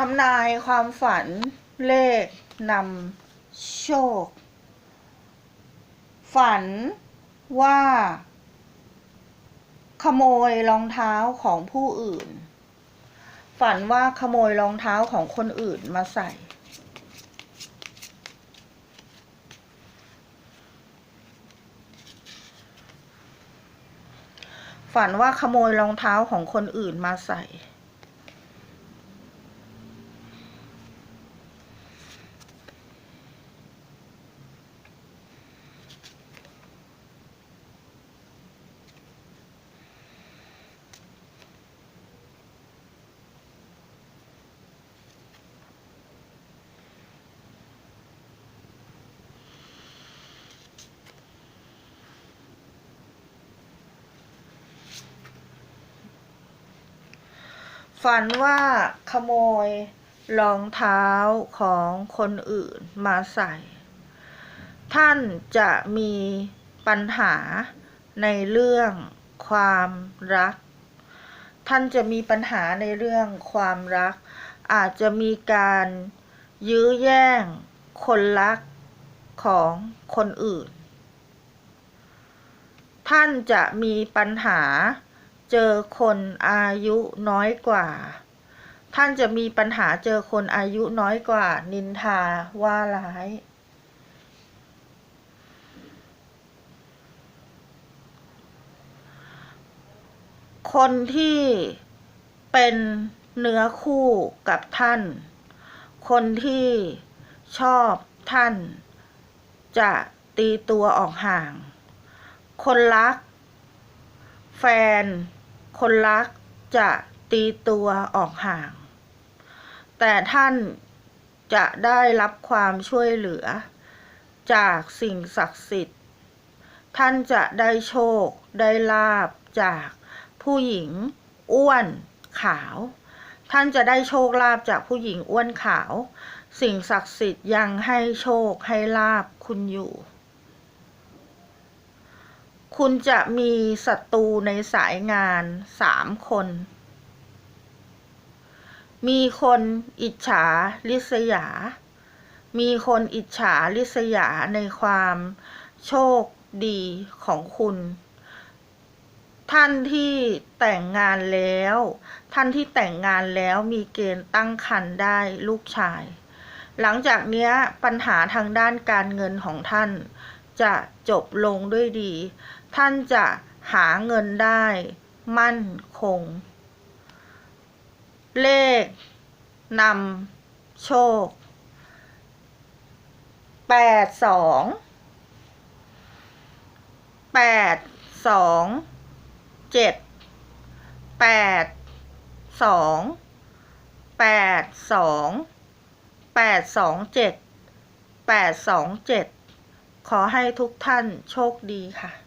ทำนายความฝันเลขนำโชค ฝันว่า ขโมยรองเท้าของผู้อื่น ฝันว่าขโมยรองเท้าของคนอื่นมาใส่ ฝันว่าขโมยรองเท้าของคนอื่นมาใส่ ฝันว่าขโมยรองเท้าของคนอื่นมาใส่ ท่านจะมีปัญหาในเรื่องความรัก ท่านจะมีปัญหาในเรื่องความรัก อาจจะมีการยื้อแย่งคนรักของคนอื่น ท่านจะมีปัญหา เจอคนอายุน้อยกว่า ท่านจะมีปัญหาเจอคนอายุน้อยกว่า นินทาว่าร้ายคนที่เป็นเนื้อคู่กับท่าน คนที่ชอบท่าน จะตีตัวออกห่าง คนรัก แฟน คนรักจะตีตัวออกห่าง แต่ท่านจะได้รับความช่วยเหลือ จากสิ่งศักดิ์สิทธิ์ ท่านจะได้โชคได้ลาบจากผู้หญิงอ้วนขาว ท่านจะได้โชคลาภจากผู้หญิงอ้วนขาว สิ่งศักดิ์สิทธิ์ยังให้โชคให้ลาบคุณอยู่ คุณจะมีศัตรูในสายงานสามคน มีคนอิจฉาริษยา มีคนอิจฉาริษยาในความโชคดีของคุณ ท่านที่แต่งงานแล้ว ท่านที่แต่งงานแล้วมีเกณฑ์ตั้งครรภ์ได้ลูกชาย หลังจากเนี้ยปัญหาทางด้านการเงินของท่าน จะจบลงด้วยดี ท่านจะหาเงินได้ มั่นคง เลขนำโชค แปดสองแปดสองเจ็ดแปดสองแปดสองแปดสองเจ็ดแปดสองเจ็ด ขอให้ทุกท่านโชคดีค่ะ